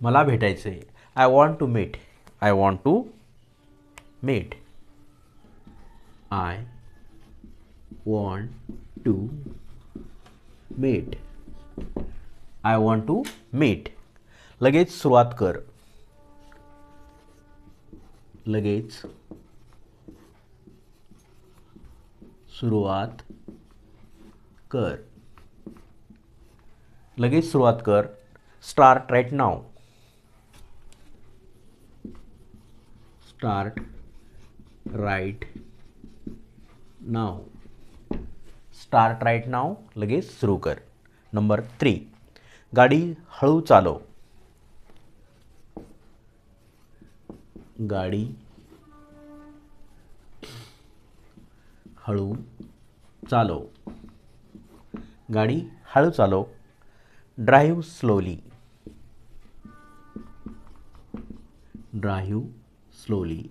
मला भेटायचं आहे I want to meet I want to meet I want to meet I want to meet लगेच सुरुवात कर. लगेच सुरुवात कर. लगेच सुरुवात कर. Start right now start right now start right now लगेच सुरू कर. नंबर थ्री गाडी हळू चालव. गाडी हळू चालव. गाडी हळू चालव. Drive slowly drive slowly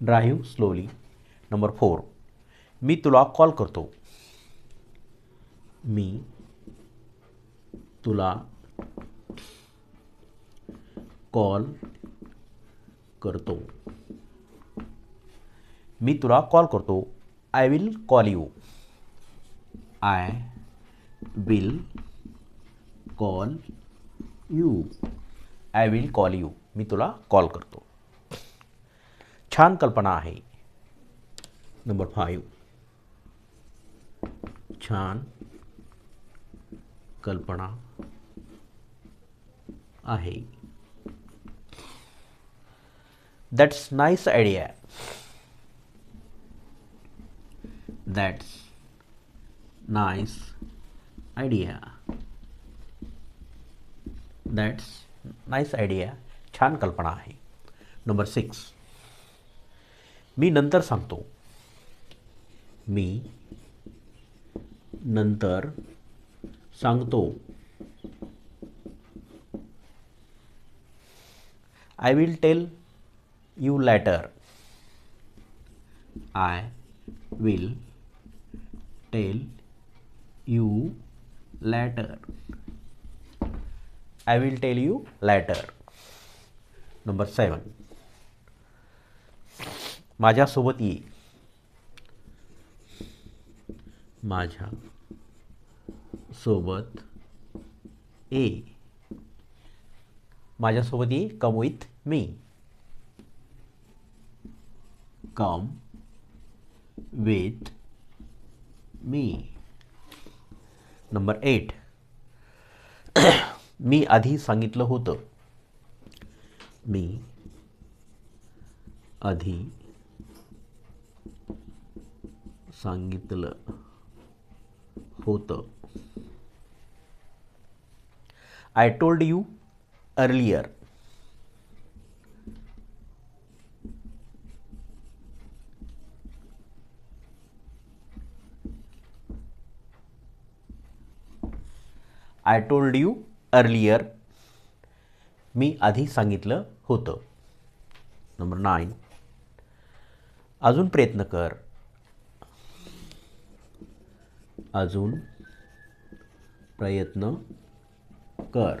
drive slowly number four मी तुला कॉल करतो. मी तुला कॉल करतो. मी तुला कॉल करतो. I will call you I will call you I will call you मी तुला कॉल करतो. छान कल्पना आहे. नंबर फाईव्ह छान कल्पना आहे. That's nice idea that's nice idea that's nice idea छान कल्पना आहे. नंबर सिक्स मी नंतर सांगतो. मी नंतर सांगतो. I will tell you later I will tell you later I will tell you later number seven माझ्यासोबत ये. माझ्या सोबत ए. माझ्यासोबत ये come with me come with me number eight मी आधी सांगितलं होतं. मी आधी सांगितलं होतं. I told you earlier I told you earlier मी आधी सांगितलं होतं. नंबर नाईन अजून प्रयत्न कर. अजून प्रयत्न कर.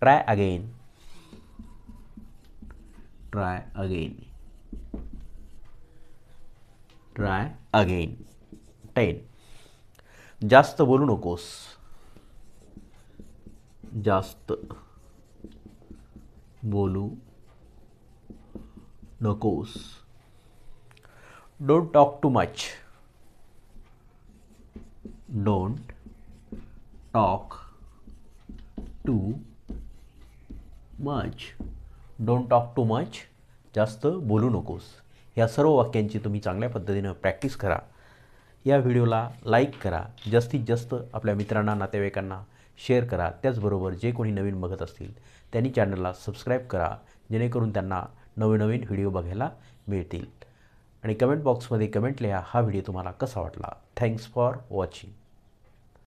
Try again try again try again ten जास्त बोलू नकोस. जास्त बोलू नकोस. Don't talk too much don't talk too much don't talk too much जास्त बोलू नकोस. ह्या सर्व वाक्यांची तुम्ही चांगल्या पद्धतीनं प्रॅक्टिस करा. या व्हिडिओला लाईक करा. जास्तीत जास्त आपल्या मित्रांना नातेवाईकांना शेअर करा. त्याचबरोबर जे कोणी नवीन बघत असतील त्यांनी चॅनलला सबस्क्राईब करा. जेणेकरून त्यांना नवनवीन व्हिडिओ बघायला मिळतील. आणि कमेंट बॉक्समध्ये कमेंट लिहा हा व्हिडिओ तुम्हाला कसा वाटला? Thanks for watching.